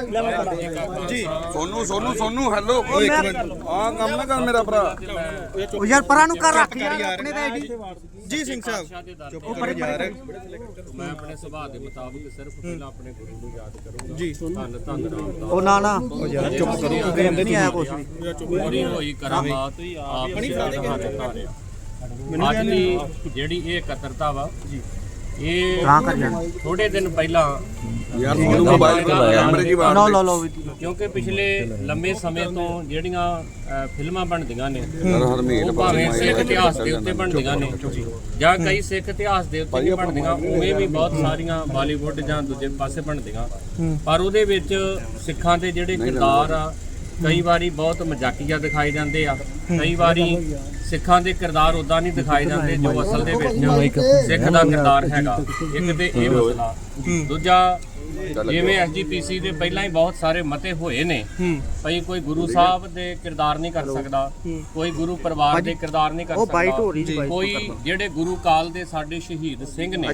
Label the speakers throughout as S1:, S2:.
S1: ਜੀ
S2: ਸੋਨੂ ਸੋਨੂ ਸੋਨੂ ਹੈਲੋ ਓਏ ਇੱਕ ਮਿੰਟ। ਆ ਕੰਮ ਨਾ ਕਰ ਮੇਰਾ ਭਰਾ।
S3: ਉਹ ਯਾਰ ਪਰਾਂ ਨੂੰ ਕਰ ਰੱਖ ਯਾਰ। ਆਪਣੇ ਦਾ ਆਈਡੀ
S1: ਜੀ ਸਿੰਘ ਸਾਹਿਬ। ਚੁੱਪ ਕਰੋ ਯਾਰ।
S4: ਮੈਂ ਆਪਣੇ ਸੁਭਾਅ ਦੇ ਮੁਤਾਬਕ ਸਿਰਫ ਪਹਿਲਾਂ ਆਪਣੇ ਗੁਰੂ ਨੂੰ ਯਾਦ ਕਰੂੰਗਾ।
S1: ਜੀ।
S4: ਧੰਨ ਧੰਨ ਰਾਮਦਾਸ
S3: ਉਹ ਨਾ ਨਾ।
S1: ਯਾਰ ਚੁੱਪ ਕਰੋ
S3: ਤੂੰ ਕਹਿੰਦੇ ਨਹੀਂ ਆਇਆ ਕੁਛ ਵੀ।
S4: ਪੂਰੀ ਹੋਈ ਕਰਾਮਾਤ ਆਪਣੀ ਧਾਰਿਆ ਅੱਜ ਦੀ ਜਿਹੜੀ ਇਹ ਇਕੱਤਰਤਾ ਵਾ ਇਹ
S3: ਕਰ ਜਾਣਾ।
S4: ਥੋੜੇ ਦਿਨ ਪਹਿਲਾਂ
S2: ਯਾਰ ਸੋਨੂ ਮੋਬਾਈਲ ਤੇ ਕੈਮਰੇ ਦੀ
S3: ਲਓ
S2: ਬਾਤ
S3: ਲਓ ਲਓ ਵੀ
S4: ਕਿਉਂਕਿ ਪਿਛਲੇ ਲੰਮੇ ਸਮੇਂ ਤੋਂ ਜਿਹੜੀਆਂ ਅ, ਫਿਲਮਾਂ ਬਣਦੀਆਂ ਨੇ
S2: ਹਰ ਹਰਮੀਤ
S4: ਉਹ ਭਾਵੇਂ ਸਿੱਖ ਇਤਿਹਾਸ ਦੇ ਉੱਤੇ ਬਣਦੀਆਂ ਨੇ ਜਾਂ ਕਈ ਸਿੱਖ ਇਤਿਹਾਸ ਦੇ ਉੱਤੇ ਵੀ ਬਣਦੀਆਂ ਉਵੇਂ ਵੀ ਬਹੁਤ ਸਾਰੀਆਂ ਬਾਲੀਵੁੱਡ ਜਾਂ ਦੂਜੇ ਪਾਸੇ ਬਣਦੀਆਂ। ਪਰ ਉਹਦੇ ਵਿੱਚ ਸਿੱਖਾਂ ਦੇ ਜਿਹੜੇ ਕਿਰਦਾਰ ਆ ਕਈ ਵਾਰੀ ਬਹੁਤ ਮਜ਼ਾਕੀਆ ਦਿਖਾਏ ਜਾਂਦੇ ਆ। ਕਈ ਵਾਰੀ ਸਿੱਖਾਂ ਦੇ ਕਿਰਦਾਰ ਉਦਾਂ ਨਹੀਂ ਦਿਖਾਏ ਜਾਂਦੇ ਜੋ ਅਸਲ ਦੇ ਵਿੱਚ ਸਿੱਖ ਦਾ ਕਿਰਦਾਰ ਹੈਗਾ। ਇੱਕ ਤੇ ਇਹ ਮਸਲਾ। ਦੂਜਾ ਜਿਵੇਂ ਐਸਜੀਪੀਸੀ ਦੇ ਪਹਿਲਾਂ ਹੀ ਬਹੁਤ ਸਾਰੇ ਮਤੇ ਹੋਏ ਨੇ। ਭਈ ਕੋਈ ਗੁਰੂ ਸਾਹਿਬ ਦੇ ਕਿਰਦਾਰ ਨਹੀਂ ਕਰ ਸਕਦਾ ਕੋਈ ਗੁਰੂ ਪਰਿਵਾਰ ਦੇ ਕਿਰਦਾਰ ਨਹੀਂ ਕਰ
S3: ਉਹ ਬਾਈਟ ਹੋ
S4: ਸਕਦਾ
S3: ਰਹੀ ਜੀ ਬਾਈਟ
S4: ਕੋਈ ਜਿਹੜੇ ਗੁਰੂ ਕਾਲ ਦੇ ਸਾਡੇ ਸ਼ਹੀਦ ਸਿੰਘ ਨੇ।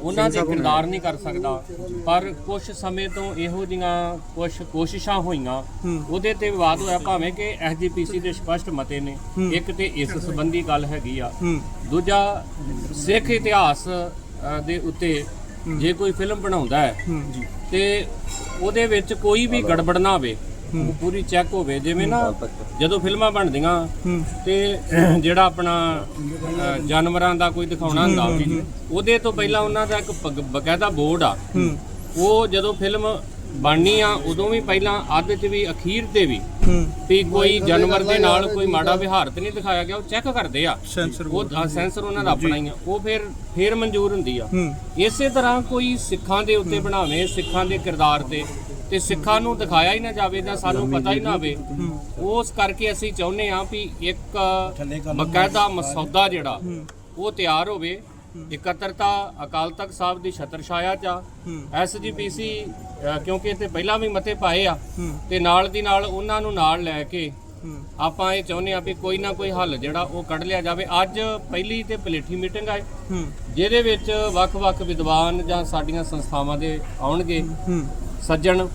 S4: ਉਹਨਾਂ ਦੇ ਕਿਰਦਾਰ ਨਹੀਂ ਕਰ ਸਕਦਾ। ਪਰ ਕੁਝ ਸਮੇਂ ਤੋਂ ਇਹੋ ਜੀਆਂ ਕੁਝ ਕੋਸ਼ਿਸ਼ਾਂ ਹੋਈਆਂ। ਉਹਦੇ ਤੇ ਵਿਵਾਦ ਹੋਇਆ ਭਾਵੇਂ ਕਿ ਐਸਜੀਪੀਸੀ ਦੇ ਸਪਸ਼ਟ ਮਤੇ ਨੇ। ਇੱਕ ਤੇ ਇਸ ਸੰਬੰਧੀ ਗੱਲ ਹੈਗੀ ਆ। ਦੂਜਾ ਸਿੱਖ ਇਤਿਹਾਸ ਦੇ ਉੱਤੇ ਜੇ ਕੋਈ ਫਿਲਮ ਬਣਾਉਂਦਾ ਹੈ ਤੇ ਉਹਦੇ ਵਿੱਚ ਕੋਈ ਵੀ ਗੜਬੜ ਨਾ ਹੋਵੇ ਉਹ ਪੂਰੀ ਚੈੱਕ ਹੋਵੇ। ਜਿਵੇਂ ਨਾ ਜਦੋਂ ਫਿਲਮਾਂ ਬਣਦੀਆਂ ਤੇ ਜਿਹੜਾ ਆਪਣਾ ਜਾਨਵਰਾਂ ਦਾ ਕੋਈ ਦਿਖਾਉਣਾ ਹੁੰਦਾ ਉਹਦੇ ਤੋਂ ਪਹਿਲਾਂ ਉਹਨਾਂ ਦਾ ਇੱਕ ਬਕ- ਬਕਾਇਦਾ ਬੋਰਡ ਆ। ਉਹ ਜਦੋਂ ਫਿਲਮ ਬਣਨੀ ਆ ਉਦੋਂ ਵੀ ਪਹਿਲਾਂ ਅੱਧ 'ਚ ਵੀ ਅਖੀਰ ਤੇ ਵੀ। ਵੀ ਕੋਈ ਜਾਨਵਰ ਦੇ ਨਾਲ ਕੋਈ ਮਾੜਾ ਵਿਹਾਰ ਤੇ ਨਹੀਂ ਦਿਖਾਇਆ ਗਿਆ ਉਹ ਚੈੱਕ ਕਰਦੇ ਆ। ਉਹ ਸੈਂਸਰ ਉਹਨਾਂ ਦਾ ਆਪਣਾ ਹੀ ਆ। ਉਹ ਫਿਰ ਫਿਰ ਮਨਜ਼ੂਰ ਹੁੰਦੀ ਆ। ਇਸੇ ਤਰ੍ਹਾਂ ਕੋਈ ਸਿੱਖਾਂ ਦੇ ਉੱਤੇ ਬਣਾਵੇ ਸਿੱਖਾਂ ਦੇ ਕਿਰਦਾਰ ਤੇ ਤੇ ਸਿੱਖਾਂ ਨੂੰ ਦਿਖਾਇਆ ਹੀ ਨਾ ਜਾਵੇ ਜਾਂ ਸਾਨੂੰ ਪਤਾ ਹੀ ਨਾ ਹੋਵੇ। ਉਸ ਕਰਕੇ ਅਸੀਂ ਚਾਹੁੰਦੇ ਆ ਵੀ ਇੱਕ ਬਕਾਇਦਾ ਮਸੌਦਾ ਜਿਹੜਾ ਉਹ ਤਿਆਰ ਹੋਵੇ। ਇਕੱਤਰਤਾ ਅਕਾਲ ਤਖਤ ਸਾਹਿਬ ਦੀ ਛਤਰ ਛਾਇਆ ਚ ਆ। ਐਸਜੀਪੀਸੀ ਕਿਉਂਕਿ ਇੱਥੇ ਪਹਿਲਾਂ ਵੀ ਮਤੇ ਪਾਏ ਆ ਤੇ ਨਾਲ ਦੀ ਨਾਲ ਉਹਨਾਂ ਨੂੰ ਨਾਲ ਲੈ ਕੇ ਆਪਾਂ ਇਹ ਚਾਹੁੰਦੇ ਆ ਵੀ ਕੋਈ ਨਾ ਕੋਈ ਹੱਲ ਜਿਹੜਾ ਉਹ ਕੱਢ ਲਿਆ ਜਾਵੇ। ਅੱਜ ਪਹਿਲੀ ਤੇ ਪਲੇਠੀ ਮੀਟਿੰਗ ਆਏ ਜਿਹਦੇ ਵਿੱਚ ਵੱਖ-ਵੱਖ ਵਿਦਵਾਨ ਜਾਂ ਸਾਡੀਆਂ ਸੰਸਥਾਵਾਂ ਦੇ ਆਉਣਗੇ। ਸੱਜਣ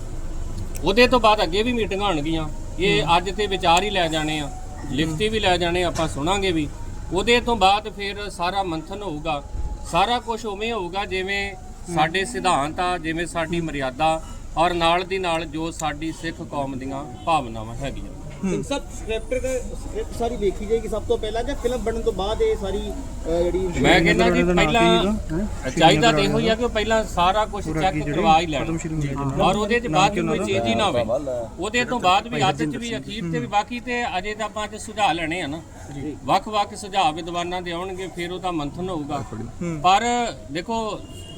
S4: ਉਹਦੇ ਤੋਂ ਬਾਅਦ ਅੱਗੇ ਵੀ ਮੀਟਿੰਗਾਂ ਹੋਣਗੀਆਂ ਇਹ ਅੱਜ ਤੇ ਵਿਚਾਰ ਹੀ ਲੈ ਜਾਣੇ ਆ ਲਿਖਤੀ ਵੀ ਲੈ ਜਾਣੇ ਆਪਾਂ ਸੁਣਾਂਗੇ ਵੀ। ਉਹਦੇ ਤੋਂ ਬਾਅਦ ਫਿਰ ਸਾਰਾ ਮੰਥਨ ਹੋਊਗਾ। ਸਾਰਾ ਕੁਝ ਉਵੇਂ ਹੋਊਗਾ ਜਿਵੇਂ ਸਾਡੇ ਸਿਧਾਂਤ ਆ ਜਿਵੇਂ ਸਾਡੀ ਮਰਿਆਦਾ ਔਰ ਨਾਲ ਦੀ ਨਾਲ ਜੋ ਸਾਡੀ ਸਿੱਖ ਕੌਮ ਦੀਆਂ ਭਾਵਨਾਵਾਂ ਹੈਗੀਆਂ।
S5: ਸਭ ਸਕ੍ਰਿਪਟ ਦਾ ਸਕ੍ਰਿਪਟ ਸਾਰੀ ਵੇਖੀ ਜਾਏਗੀ ਸਭ ਤੋਂ ਪਹਿਲਾਂ ਜਾਂ ਫਿਲਮ ਬਣਨ ਤੋਂ ਬਾਅਦ ਇਹ ਸਾਰੀ ਅਹ, ਜਿਹੜੀ
S4: ਮੈਂ ਕਹਿੰਦਾ ਜੀ ਪਹਿਲਾਂ ਚਾਹੀਦਾ ਤੇ ਇਹੋ ਹੀ ਆ ਕਿ ਉਹ ਪਹਿਲਾਂ ਸਾਰਾ ਕੁਝ ਚੈੱਕ ਕਰਵਾ ਹੀ ਲੈਣ। ਔਰ ਉਹਦੇ ਚ ਬਾਅਦ ਚ ਕੋਈ ਚੇਂਜ ਹੀ ਨਾ ਹੋਵੇ। ਉਹਦੇ ਤੋਂ ਬਾਅਦ ਵੀ ਅੱਜ ਚ ਵੀ ਅਖੀਰ ਤੇ ਵੀ ਬਾਕੀ ਤੇ ਅਜੇ ਤਾਂ ਆਪਾਂ ਅੱਜ ਸੁਝਾਅ ਲੈਣੇ ਆ ਨਾ। ਵੱਖ-ਵੱਖ ਸੁਝਾਅ ਵਿਦਵਾਨਾਂ ਦੇ ਆਉਣਗੇ ਫਿਰ ਉਹਦਾ ਮੰਥਨ ਹੋਊਗਾ। ਪਰ ਦੇਖੋ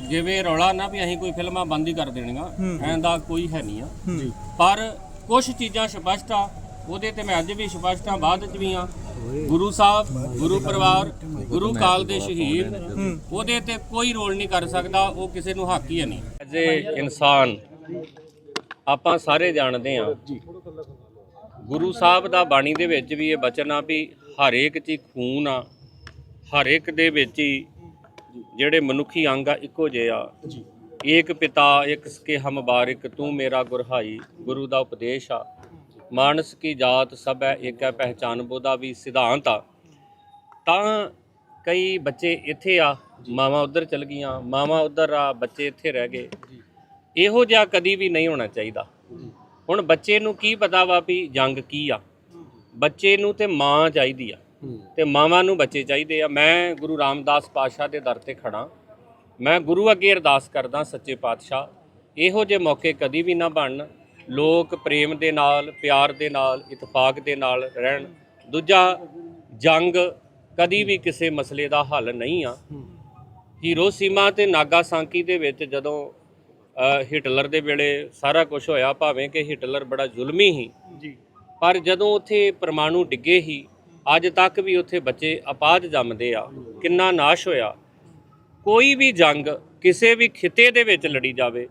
S4: ਜਿਵੇਂ ਰੌਲਾ ਨਾ ਵੀ ਅਸੀਂ ਕੋਈ ਫਿਲਮਾਂ ਬੰਦ ਹੀ ਕਰ ਦੇਣੀਆਂ ਐਂ ਦਾ ਕੋਈ ਹੈ ਨਹੀਂ ਆ। ਪਰ ਕੁਝ ਚੀਜ਼ਾਂ ਸਪਸ਼ਟ ਆ ਉਹਦੇ ਤੇ ਮੈਂ ਅੱਜ ਵੀ ਸਪਸ਼ਟ ਬਾਅਦ ਚ ਵੀ ਆ ਗੁਰੂ ਸਾਹਿਬ ਗੁਰੂ ਪਰਿਵਾਰ ਗੁਰੂ ਕਾਲ ਦੇ ਸ਼ਹੀਦ ਉਹਦੇ ਤੇ ਕੋਈ ਰੋਲ ਨਹੀਂ ਕਰ ਸਕਦਾ ਉਹ ਕਿਸੇ ਨੂੰ ਹੱਕ ਹੀ ਨਹੀਂ। ਐਜ਼ ਇਨਸਾਨ ਆਪਾਂ ਸਾਰੇ ਜਾਣਦੇ ਆ ਗੁਰੂ ਸਾਹਿਬ ਦਾ ਬਾਣੀ ਦੇ ਵਿੱਚ ਵੀ ਇਹ ਬਚਨ ਆ ਵੀ ਹਰ ਇੱਕ 'ਚ ਖੂਨ ਆ ਹਰ ਇੱਕ ਦੇ ਵਿੱਚ ਹੀ ਜਿਹੜੇ ਮਨੁੱਖੀ ਅੰਗ ਆ ਇੱਕੋ ਜਿਹੇ ਆ। ਏਕ ਪਿਤਾ ਇੱਕ ਸਕੇ ਹਮ ਬਾਰਿਕ ਤੂੰ ਮੇਰਾ ਗੁਰਹਾਈ ਗੁਰੂ ਦਾ ਉਪਦੇਸ਼ ਆ। ਮਾਨਸ ਕੀ ਜਾਤ ਸਭ ਹੈ ਏਕ ਹੈ ਪਹਿਚਾਨ ਬੋਦਾ ਵੀ ਸਿਧਾਂਤ ਆ। ਤਾਂ ਕਈ ਬੱਚੇ ਇੱਥੇ ਆ ਮਾਵਾਂ ਉਧਰ ਚਲ ਗਈਆਂ ਮਾਵਾਂ ਉਧਰ ਆ ਬੱਚੇ ਇੱਥੇ ਰਹਿ ਗਏ। ਇਹੋ ਜਿਹਾ ਕਦੀ ਵੀ ਨਹੀਂ ਹੋਣਾ ਚਾਹੀਦਾ। ਹੁਣ ਬੱਚੇ ਨੂੰ ਕੀ ਪਤਾ ਵਾ ਵੀ ਜੰਗ ਕੀ ਆ? ਬੱਚੇ ਨੂੰ ਤੇ ਮਾਂ ਚਾਹੀਦੀ ਆ। ਤੇ ਮਾਵਾਂ ਨੂੰ ਬੱਚੇ ਚਾਹੀਦੇ ਆ। ਮੈਂ ਗੁਰੂ ਰਾਮਦਾਸ ਪਾਤਸ਼ਾਹ ਦੇ ਦਰ ਤੇ ਖੜਾ ਮੈਂ ਗੁਰੂ ਅੱਗੇ ਅਰਦਾਸ ਕਰਦਾ ਸੱਚੇ ਪਾਤਸ਼ਾਹ ਇਹੋ ਜਿਹੇ ਮੌਕੇ ਕਦੀ ਵੀ ਨਾ ਬਣਨ। ਲੋਕ ਪ੍ਰੇਮ ਦੇ ਨਾਲ ਪਿਆਰ ਦੇ ਨਾਲ ਇਤਫਾਕ ਦੇ ਨਾਲ ਰਹਿਣ। ਦੂਜਾ ਜੰਗ ਕਦੀ ਵੀ ਕਿਸੇ ਮਸਲੇ ਦਾ ਹੱਲ ਨਹੀਂ ਆ। ਹੀਰੋਸੀਮਾ ਤੇ ਨਾਗਾਸਾਕੀ ਦੇ ਵਿੱਚ ਜਦੋਂ ਹਿਟਲਰ ਦੇ ਵੇਲੇ ਸਾਰਾ ਕੁਝ ਹੋਇਆ ਭਾਵੇਂ ਕਿ ਹਿਟਲਰ ਬੜਾ ਜ਼ੁਲਮੀ ਸੀ ਜੀ। ਪਰ ਜਦੋਂ ਉੱਥੇ ਪਰਮਾਣੂ ਡਿੱਗੇ ਹੀ ਅੱਜ ਤੱਕ ਵੀ ਉੱਥੇ ਬੱਚੇ ਅਪਾਹਜ ਜੰਮਦੇ ਆ। ਕਿੰਨਾ ਨਾਸ਼ ਹੋਇਆ। ਕੋਈ ਵੀ ਜੰਗ ਕਿਸੇ ਵੀ ਖਿੱਤੇ ਦੇ ਵਿੱਚ ਲੜੀ ਜਾਵੇ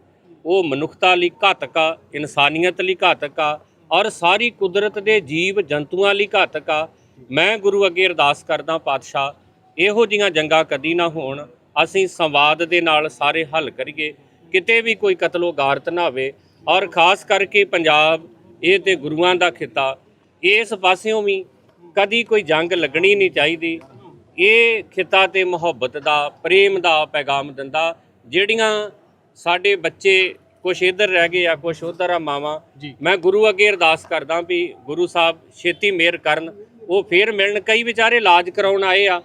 S4: ਉਹ ਮਨੁੱਖਤਾ ਲਈ ਘਾਤਕ ਆ, ਇਨਸਾਨੀਅਤ ਲਈ ਘਾਤਕ ਆ, ਔਰ ਸਾਰੀ ਕੁਦਰਤ ਦੇ ਜੀਵ ਜੰਤੂਆਂ ਲਈ ਘਾਤਕ ਆ। ਮੈਂ ਗੁਰੂ ਅੱਗੇ ਅਰਦਾਸ ਕਰਦਾ ਪਾਤਸ਼ਾਹ, ਇਹੋ ਜੀਆਂ ਜੰਗਾਂ ਕਦੀ ਨਾ ਹੋਣ। ਅਸੀਂ ਸੰਵਾਦ ਦੇ ਨਾਲ ਸਾਰੇ ਹੱਲ ਕਰੀਏ, ਕਿਤੇ ਵੀ ਕੋਈ ਕਤਲੋ ਗਾਰਤ ਨਾ ਹੋਵੇ। ਔਰ ਖਾਸ ਕਰਕੇ ਪੰਜਾਬ, ਇਹ ਤੇ ਗੁਰੂਆਂ ਦਾ ਖਿੱਤਾ। ਇਸ ਪਾਸਿਓਂ ਵੀ ਕਦੀ ਕੋਈ ਜੰਗ ਲੱਗਣੀ ਨਹੀਂ ਚਾਹੀਦੀ। ਇਹ ਖਿੱਤਾ ਤੇ ਮੁਹੱਬਤ ਦਾ, ਪ੍ਰੇਮ ਦਾ ਪੈਗਾਮ ਦਿੰਦਾ, ਜਿਹੜੀਆਂ ਸਾਡੇ ਬੱਚੇ ਕੁਛ ਇੱਧਰ ਰਹਿ ਗਏ ਆ ਕੁਛ ਉੱਧਰ ਆ ਮਾਵਾਂ। ਮੈਂ ਗੁਰੂ ਅੱਗੇ ਅਰਦਾਸ ਕਰਦਾ ਵੀ ਗੁਰੂ ਸਾਹਿਬ ਛੇਤੀ ਮਿਹਰ ਕਰਨ। ਉਹ ਫੇਰ ਮਿਲਣ ਕਈ ਵਿਚਾਰੇ ਇਲਾਜ ਕਰਾਉਣ ਆਏ ਆ।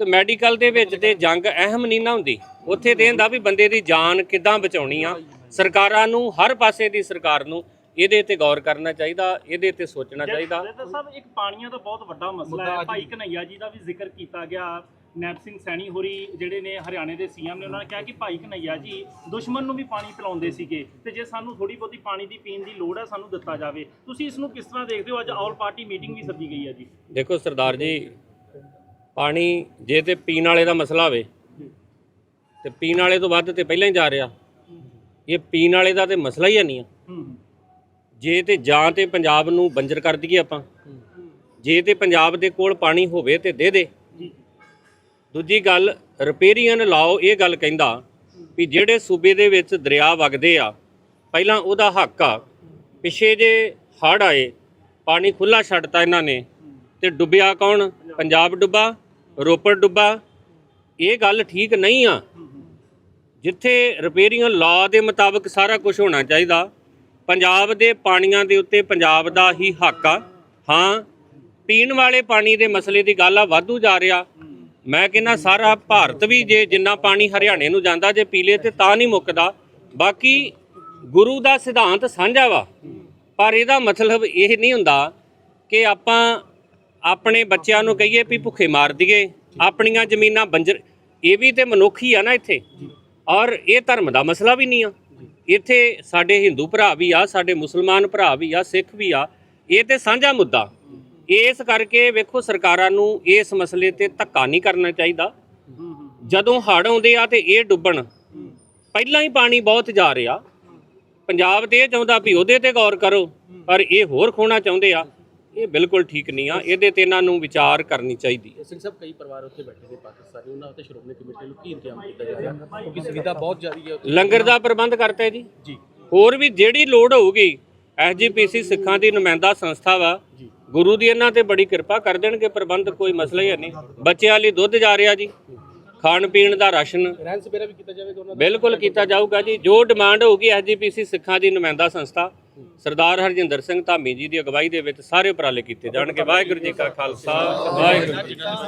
S4: ਤੇ ਮੈਡੀਕਲ ਦੇ ਵਿੱਚ ਤੇ ਜੰਗ ਅਹਿਮ ਨਹੀਂ ਨਾ ਹੁੰਦੀ। ਉੱਥੇ ਤੇ ਹੁੰਦਾ ਵੀ ਬੰਦੇ ਦੀ ਜਾਨ ਕਿੱਦਾਂ ਬਚਾਉਣੀ ਆ। ਸਰਕਾਰਾਂ ਨੂੰ ਹਰ ਪਾਸੇ ਦੀ ਸਰਕਾਰ ਨੂੰ ਇਹਦੇ ਤੇ ਗੌਰ ਕਰਨਾ ਚਾਹੀਦਾ ਇਹਦੇ ਤੇ ਸੋਚਣਾ ਚਾਹੀਦਾ।
S6: ਸਾਹਿਬ ਇੱਕ ਪਾਣੀਆਂ ਦਾ ਬਹੁਤ ਵੱਡਾ ਮਸਲਾ ਹੈ। ਭਾਈ ਕਨਈਆ ਜੀ ਦਾ ਵੀ ਜ਼ਿਕਰ ਕੀਤਾ ਗਿਆ। ਨੈਪ ਸਿੰਘ ਸੈਣੀ ਹੋਰੀ ਜਿਹੜੇ ਨੇ ਹਰਿਆਣੇ ਦੇ ਸੀਐਮ ਨੇ ਉਹਨਾਂ ਨੇ ਕਿਹਾ ਕਿ ਭਾਈ ਕਨਈਆ ਜੀ ਦੁਸ਼ਮਣ ਨੂੰ ਵੀ ਪਾਣੀ ਪਿਲਾਉਂਦੇ ਸੀਗੇ ਤੇ ਜੇ ਸਾਨੂੰ ਥੋੜੀ ਬਹੁਤੀ ਪਾਣੀ ਦੀ ਪੀਣ ਦੀ ਲੋੜ ਹੈ ਸਾਨੂੰ ਦਿੱਤਾ ਜਾਵੇ। ਤੁਸੀਂ ਇਸ ਨੂੰ ਕਿਸ ਤਰ੍ਹਾਂ ਦੇਖਦੇ ਹੋ? ਅੱਜ ਆਲ ਪਾਰਟੀ ਮੀਟਿੰਗ ਵੀ ਸੱਦੀ ਗਈ ਹੈ ਜੀ।
S4: ਦੇਖੋ ਸਰਦਾਰ ਜੀ ਪਾਣੀ ਜੇ ਤੇ ਪੀਣ ਵਾਲੇ ਦਾ ਮਸਲਾ ਹੋਵੇ ਤੇ ਪੀਣ ਵਾਲੇ ਤੋਂ ਵੱਧ ਤੇ ਪਹਿਲਾਂ ਹੀ ਜਾ ਰਿਹਾ। ਇਹ ਪੀਣ ਵਾਲੇ ਦਾ ਤੇ ਮਸਲਾ ਹੀ ਨਹੀਂ ਆ। ਜੇ ਤੇ ਜਾਂ ਤੇ ਪੰਜਾਬ ਨੂੰ ਬੰਜਰ ਕਰ ਦਈਏ ਆਪਾਂ। ਜੇ ਤੇ ਪੰਜਾਬ ਦੇ ਕੋਲ ਪਾਣੀ ਹੋਵੇ ਤੇ ਦੇ ਦੇ। ਦੂਜੀ ਗੱਲ, ਰਿਪੇਰੀਅਨ ਲਾਓ, ਇਹ ਗੱਲ ਕਹਿੰਦਾ ਵੀ ਜਿਹੜੇ ਸੂਬੇ ਦੇ ਵਿੱਚ ਦਰਿਆ ਵਗਦੇ ਆ, ਪਹਿਲਾਂ ਉਹਦਾ ਹੱਕ ਆ। ਪਿਛੇ ਜੇ ਹੜ੍ਹ ਆਏ, ਪਾਣੀ ਖੁੱਲਾ ਛੱਡਤਾ ਇਹਨਾਂ ਨੇ, ਤੇ ਡੁੱਬਿਆ ਕੌਣ? ਪੰਜਾਬ ਡੁੱਬਾ, ਰੋਪੜ ਡੁੱਬਾ। ਇਹ ਗੱਲ ਠੀਕ ਨਹੀਂ ਆ। ਜਿੱਥੇ ਰਿਪੇਰੀਅਨ ਲਾਅ ਦੇ ਮੁਤਾਬਕ ਸਾਰਾ ਕੁਝ ਹੋਣਾ ਚਾਹੀਦਾ, ਪੰਜਾਬ ਦੇ ਪਾਣੀਆਂ ਦੇ ਉੱਤੇ ਪੰਜਾਬ ਦਾ ਹੀ ਹੱਕ ਆ। ਹਾਂ, ਪੀਣ ਵਾਲੇ ਪਾਣੀ ਦੇ ਮਸਲੇ ਦੀ ਗੱਲ ਆ, ਵਾਧੂ ਜਾ ਰਿਹਾ। ਮੈਂ ਕਹਿੰਦਾ ਸਾਰਾ ਭਾਰਤ ਵੀ ਜੇ ਜਿੰਨਾ ਪਾਣੀ ਹਰਿਆਣੇ ਨੂੰ ਜਾਂਦਾ ਜੇ ਪੀਲੇ ਤੇ ਤਾਂ ਨਹੀਂ ਮੁੱਕਦਾ। ਬਾਕੀ ਗੁਰੂ ਦਾ ਸਿਧਾਂਤ ਸਾਂਝਾ ਵਾ। ਪਰ ਇਹਦਾ ਮਤਲਬ ਇਹ ਨਹੀਂ ਹੁੰਦਾ ਕਿ ਆਪਾਂ ਆਪਣੇ ਬੱਚਿਆਂ ਨੂੰ ਕਹੀਏ ਵੀ ਭੁੱਖੇ ਮਾਰ ਦਈਏ। ਆਪਣੀਆਂ ਜ਼ਮੀਨਾਂ ਬੰਜਰ ਇਹ ਵੀ ਤੇ ਮਨੁੱਖ ਹੀ ਆ ਨਾ ਇੱਥੇ। ਔਰ ਇਹ ਧਰਮ ਦਾ ਮਸਲਾ ਵੀ ਨਹੀਂ ਆ। ਇੱਥੇ ਸਾਡੇ ਹਿੰਦੂ ਭਰਾ ਵੀ ਆ, ਸਾਡੇ ਮੁਸਲਮਾਨ ਭਰਾ ਵੀ ਆ, ਸਿੱਖ ਵੀ ਆ। ਇਹ ਤੇ ਸਾਂਝਾ ਮੁੱਦਾ। ਇਸ ਕਰਕੇ ਵੇਖੋ ਸਰਕਾਰਾਂ ਨੂੰ ਇਸ ਮਸਲੇ ਤੇ ਧੱਕਾ ਨਹੀਂ ਕਰਨਾ ਚਾਹੀਦਾ। ਜਦੋਂ ਹੜ੍ਹ ਆਉਂਦੇ ਆ ਤੇ ਇਹ ਡੁੱਬਣ ਪਹਿਲਾਂ ਹੀ ਪਾਣੀ ਬਹੁਤ ਜਾ ਰਿਹਾ। ਪੰਜਾਬ ਤੇ ਇਹ ਚਾਹੁੰਦਾ ਵੀ ਉਹਦੇ ਤੇ ਗੌਰ ਕਰੋ ਪਰ ਇਹ ਹੋਰ ਖੋਣਾ ਚਾਹੁੰਦੇ ਆ। ਇਹ ਬਿਲਕੁਲ ਠੀਕ ਨਹੀਂ ਆ ਇਹਦੇ ਤੇ ਇਹਨਾਂ ਨੂੰ ਵਿਚਾਰ ਕਰਨੀ ਚਾਹੀਦੀ ਹੈ
S7: ਸਿੰਘ ਸਾਹਿਬ ਕਈ ਪਰਿਵਾਰ ਉੱਥੇ ਬੈਠੇ ਨੇ ਪਾਕਿਸਤਾਨੀ ਉਹਨਾਂ ਉੱਤੇ ਸ਼੍ਰੋਮਣੀ ਕਮੇਟੀ ਨੂੰ ਕੀ ਇੰਤਜ਼ਾਮ ਕੀਤਾ ਜਾ ਰਿਹਾ? ਕਿਉਂਕਿ ਸੁਵਿਧਾ ਬਹੁਤ ਜ਼ਿਆਦੀ ਹੈ ਉੱਥੇ।
S4: ਲੰਗਰ ਦਾ ਪ੍ਰਬੰਧ ਕਰਤਾ ਹੈ ਜੀ। ਜੀ। ਹੋਰ ਵੀ ਜਿਹੜੀ ਲੋੜ ਹੋਊਗੀ ਐਸਜੀਪੀਸੀ ਸਿੱਖਾਂ ਦੀ ਨੁਮਾਇੰਦਾ ਸੰਸਥਾ ਵਾ ਗੁਰੂ ਦੀ ਇਹਨਾਂ ਤੇ ਬੜੀ ਕਿਰਪਾ ਕਰ ਦੇਣਗੇ ਪ੍ਰਬੰਧ ਕੋਈ ਮਸਲਾ ਹੀ ਨਹੀਂ। ਬੱਚਿਆਂ ਲਈ ਦੁੱਧ ਜਾ ਰਿਹਾ ਜੀ ਖਾਣ ਪੀਣ ਦਾ ਰਾਸ਼ਨ।
S7: ਰਹਿਣ ਸਪੇਰਾ ਵੀ ਕੀਤਾ ਜਾਵੇਗਾ ਉਹਨਾਂ
S4: ਬਿਲਕੁਲ ਕੀਤਾ ਜਾਊਗਾ ਜੀ। ਜੋ ਡਿਮਾਂਡ ਹੋਊਗੀ ਐਸਜੀਪੀਸੀ ਸਿੱਖਾਂ ਦੀ ਨੁਮਾਇੰਦਾ ਸੰਸਥਾ ਸਰਦਾਰ ਹਰਜਿੰਦਰ ਸਿੰਘ ਧਾਮੀ ਜੀ ਦੀ ਅਗਵਾਈ ਦੇ ਵਿੱਚ ਸਾਰੇ ਉਪਰਾਲੇ ਕੀਤੇ ਜਾਣਗੇ। ਵਾਹਿਗੁਰੂ ਜੀ ਕਾ ਖਾਲਸਾ ਵਾਹਿਗੁਰੂ ਜੀ ਕੀ ਫਤਿਹ।